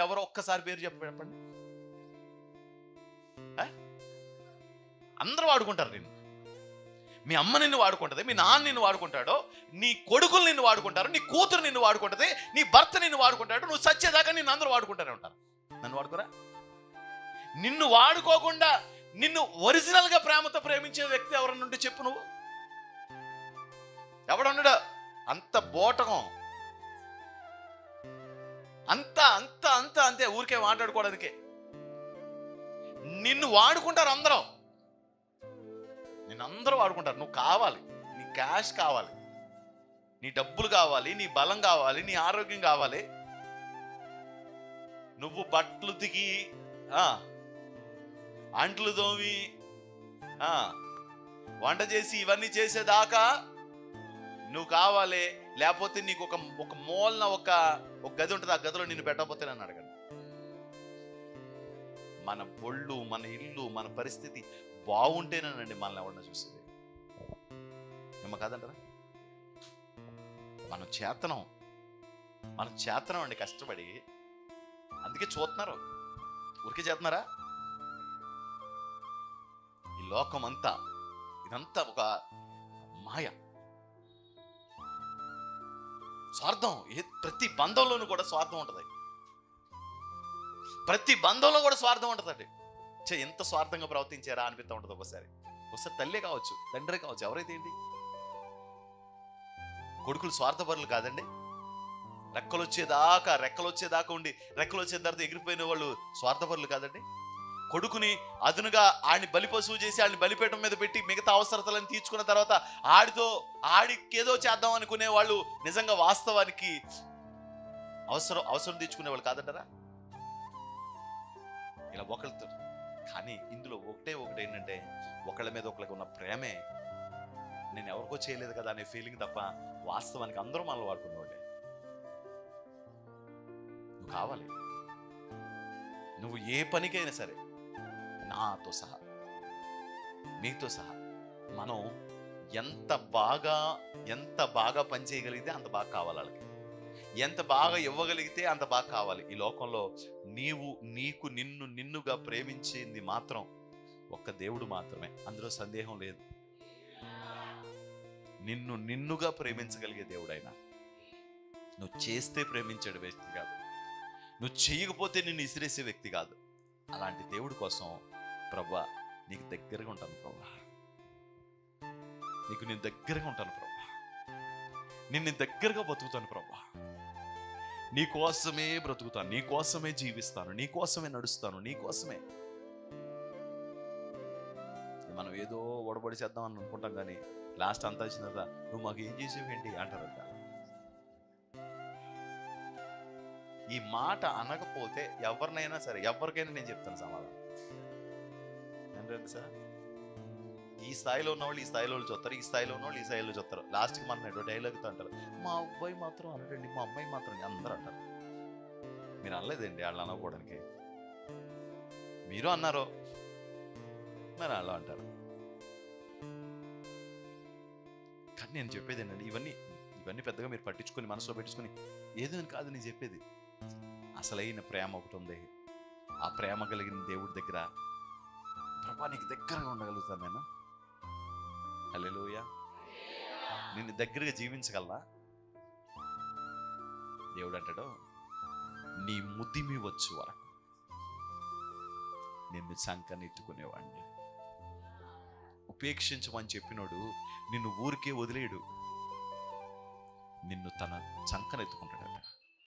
ఎవరో ఒక్కసారి పేరు చెప్పండి. అందరూ వాడుకుంటారు నిన్ను. మీ అమ్మ నిన్ను వాడుకుంటుంది మీ నాన్న నిన్ను వాడుకుంటాడు నీ కొడుకులు నిన్ను వాడుకుంటారు నీ కూతురు నిన్ను వాడుకుంటుంది నీ భర్త నిన్ను వాడుకుంటాడు నువ్వు సచ్చేదాకా నిన్ను అందరూ వాడుకుంటానే ఉంటారు. నన్ను వాడుకోరా? నిన్ను వాడుకోకుండా నిన్ను ఒరిజినల్గా ప్రేమతో ప్రేమించే వ్యక్తి ఎవరన్నా ఉంటే చెప్పు నువ్వు. ఎవడున్నాడు అంత బోటకం. అంత అంత అంత అంతే ఊరికే మాట్లాడుకోవడానికే. నిన్ను వాడుకుంటారు అందరం. నిన్ను అందరూ వాడుకుంటారు. నువ్వు కావాలి. నీ క్యాష్ కావాలి. నీ డబ్బులు కావాలి నీ బలం కావాలి నీ ఆరోగ్యం కావాలి. నువ్వు బట్టలు దిగి అంట్లు తోమి వంట చేసి ఇవన్నీ చేసేదాకా నువ్వు కావాలి లేకపోతే నీకు ఒక ఒక మూలన ఒక ఒక గది ఉంటుంది ఆ గదిలో నిన్ను పెట్టకపోతే నన్ను అడగండి. మన ఒళ్ళు మన ఇల్లు మన పరిస్థితి బాగుంటేనేనండి మనల్ని ఎవరన్నా చూసేది. ఏమో కాదంటారా? మనం చేతనం మనం చేతనం అండి కష్టపడి. అందుకే చూస్తున్నారు. ఊరికే చేస్తున్నారా? ఈ లోకం అంతా ఇదంతా ఒక మాయ. స్వార్థం. ఏ- ప్రతి బంధంలోనూ కూడా స్వార్థం ఉంటుంది. ప్రతి బంధంలో కూడా స్వార్థం ఉంటుందండి. చే ఎంత స్వార్థంగా ప్రవర్తించారా అనిపిస్తూ ఉంటుంది ఒకసారి ఒకసారి తల్లే కావచ్చు తండ్రి కావచ్చు ఎవరైతే ఏంటి? కొడుకులు స్వార్థపరులు కాదండి. రెక్కలు వచ్చేదాకా రెక్కలు వచ్చేదాకా ఉండి రెక్కలు వచ్చే తర్వాత ఎగిరిపోయిన వాళ్ళు స్వార్థపరులు కాదండి. కొడుకుని అదునుగా ఆడిని బలిపశువు చేసి ఆడిని బలిపేటం మీద పెట్టి మిగతా అవసరతలను తీర్చుకున్న తర్వాత ఆడితో ఆడికేదో చేద్దాం అనుకునే వాళ్ళు నిజంగా వాస్తవానికి అవసరం అవసరం తీర్చుకునే వాళ్ళు కాదంటారా? ఇలా ఒకరితో కానీ ఇందులో ఒకటే ఒకటి ఏంటంటే ఒకళ్ళ మీద ఒకళ్ళకి ఉన్న ప్రేమే నేను ఎవరికో చేయలేదు కదా అనే ఫీలింగ్ తప్ప వాస్తవానికి అందరూ మనల్ని వాడుకునేవాళ్ళే. నువ్వు కావాలి. నువ్వు ఏ పనికైనా సరే నాతో సహా. నీతో సహా. మనం ఎంత బాగా ఎంత బాగా పని చేయగలిగితే అంత బాగా కావాలి వాళ్ళకి. ఎంత బాగా ఇవ్వగలిగితే అంత బాగా కావాలి. ఈ లోకంలో నీవు నీకు నిన్ను నిన్నుగా ప్రేమించింది మాత్రం ఒక్క దేవుడు మాత్రమే. అందులో సందేహం లేదు. నిన్ను నిన్నుగా ప్రేమించగలిగే దేవుడైనా. నువ్వు చేస్తే ప్రేమించాడు వ్యక్తి కాదు. నువ్వు చేయకపోతే నిన్ను ఇసిరేసే వ్యక్తి కాదు. అలాంటి దేవుడి కోసం ప్రభా నీకు దగ్గరగా ఉంటాను ప్రభా. నీకు నేను దగ్గరగా ఉంటాను ప్రభా. నేను దగ్గరగా బతుకుతాను ప్రభా. నీ కోసమే బ్రతుకుతాను నీ కోసమే జీవిస్తాను నీ కోసమే నడుస్తాను నీ కోసమే. మనం ఏదో ఒడబడి చేద్దాం అని అనుకుంటాం కానీ లాస్ట్ అంతా వచ్చిన నువ్వు మాకు ఏం చేసేవేంటి అంటారంట ఈ మాట అనకపోతే ఎవరినైనా సరే ఎవరికైనా నేను చెప్తాను సమాధానం. ఏంటంటే సార్ ఈ స్థాయిలో ఉన్నవాళ్ళు ఈ స్థాయిలో వాళ్ళు చూస్తారు. ఈ స్థాయిలో ఉన్నవాళ్ళు ఈ స్థాయిలో చూస్తారు. లాస్ట్కి మన డైలాగ్తో అంటారు. మా అబ్బాయి మాత్రం అనడండి మా అమ్మాయి మాత్రం అందరూ అంటారు. మీరు అనలేదండి వాళ్ళు అనకపోవడానికి. మీరు అన్నారు? మరి వాళ్ళు అంటారు. కానీ నేను చెప్పేది ఏంటంటే ఇవన్నీ ఇవన్నీ పెద్దగా మీరు పట్టించుకొని మనసులో పెట్టుకుని ఏదో అని కాదు నేను చెప్పేది. అసలైన ప్రేమ ఒకటి ఉంది. ఆ ప్రేమ కలిగిన దేవుడి దగ్గర ప్రభా దగ్గరగా ఉండగలుగుతాను నేను. అల్లెలుయ నిన్ను దగ్గరగా జీవించగలనా? దేవుడు అంటాడు నీ ముద్దిమి వచ్చు వరకు. నిన్ను సంకనెత్తుకునేవాడిని. ఉపేక్షించమని చెప్పినోడు నిన్ను ఊరికే వదిలేడు. నిన్ను తన చంకనెత్తుకుంటాడట